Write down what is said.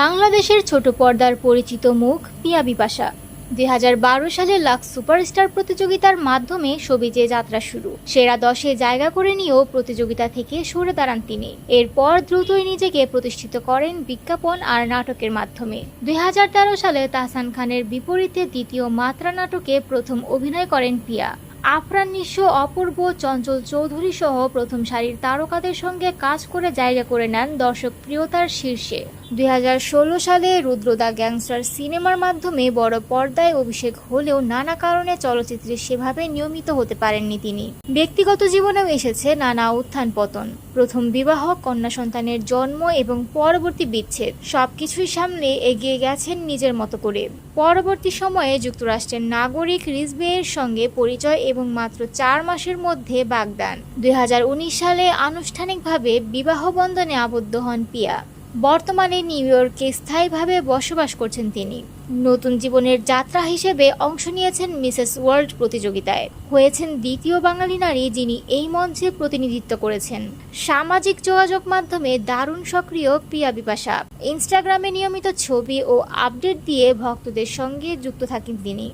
বাংলাদেশের ছোট পর্দার পরিচিত মুখ পিয়া বিপাশা। দুই হাজার বারো সালে লাক্স সুপারস্টার প্রতিযোগিতার মাধ্যমে সবিজে যাত্রা শুরু। সেরা দশে জায়গা করে নিয়েও প্রতিযোগিতা থেকে সরে দাঁড়ান তিনি। এরপর দ্রুতই নিজেকে প্রতিষ্ঠিত করেন বিজ্ঞাপন আর নাটকের মাধ্যমে। দুই হাজার তেরো সালে তাহসান খানের বিপরীতে দ্বিতীয় মাত্রা নাটকে প্রথম অভিনয় করেন পিয়া। আফরান নিঃস্ব অপূর্ব চঞ্চল চৌধুরী সহ প্রথম সারির তারকাদের সঙ্গে কাজ করে জায়গা করে নেন দর্শক প্রিয়তার শীর্ষে। দুই হাজার ষোলো সালে রুদ্রদা গ্যাংস্টার সিনেমার মাধ্যমে বড় পর্দায় অভিষেক হলেও নানা কারণে চলচ্চিত্রে সেভাবে নিয়মিত হতে পারেননি তিনি। ব্যক্তিগত জীবনেও এসেছে নানা উত্থান পতন। প্রথম বিবাহ, কন্যা সন্তানের জন্ম এবং পরবর্তী বিচ্ছেদ সবকিছুই সামলে এগিয়ে গেছেন নিজের মতো করে। পরবর্তী সময়ে যুক্তরাষ্ট্রের নাগরিক রিজবের সঙ্গে পরিচয় এবং মাত্র চার মাসের মধ্যে বাগদান। দুই হাজার উনিশ সালে আনুষ্ঠানিকভাবে বিবাহ বন্ধনে আবদ্ধ হন পিয়া। বর্তমানে নিউ ইয়র্কে স্থায়ীভাবে বসবাস করছেন তিনি। নতুন জীবনের যাত্রা হিসেবে অংশ নিয়েছেন মিসেস ওয়ার্ল্ড প্রতিযোগিতায়। হয়েছেন দ্বিতীয় বাঙালি নারী যিনি এই মঞ্চে প্রতিনিধিত্ব করেছেন। সামাজিক যোগাযোগ মাধ্যমে দারুণ সক্রিয় প্রিয়া বিপাশা। ইনস্টাগ্রামে নিয়মিত ছবি ও আপডেট দিয়ে ভক্তদের সঙ্গে যুক্ত থাকেন তিনি।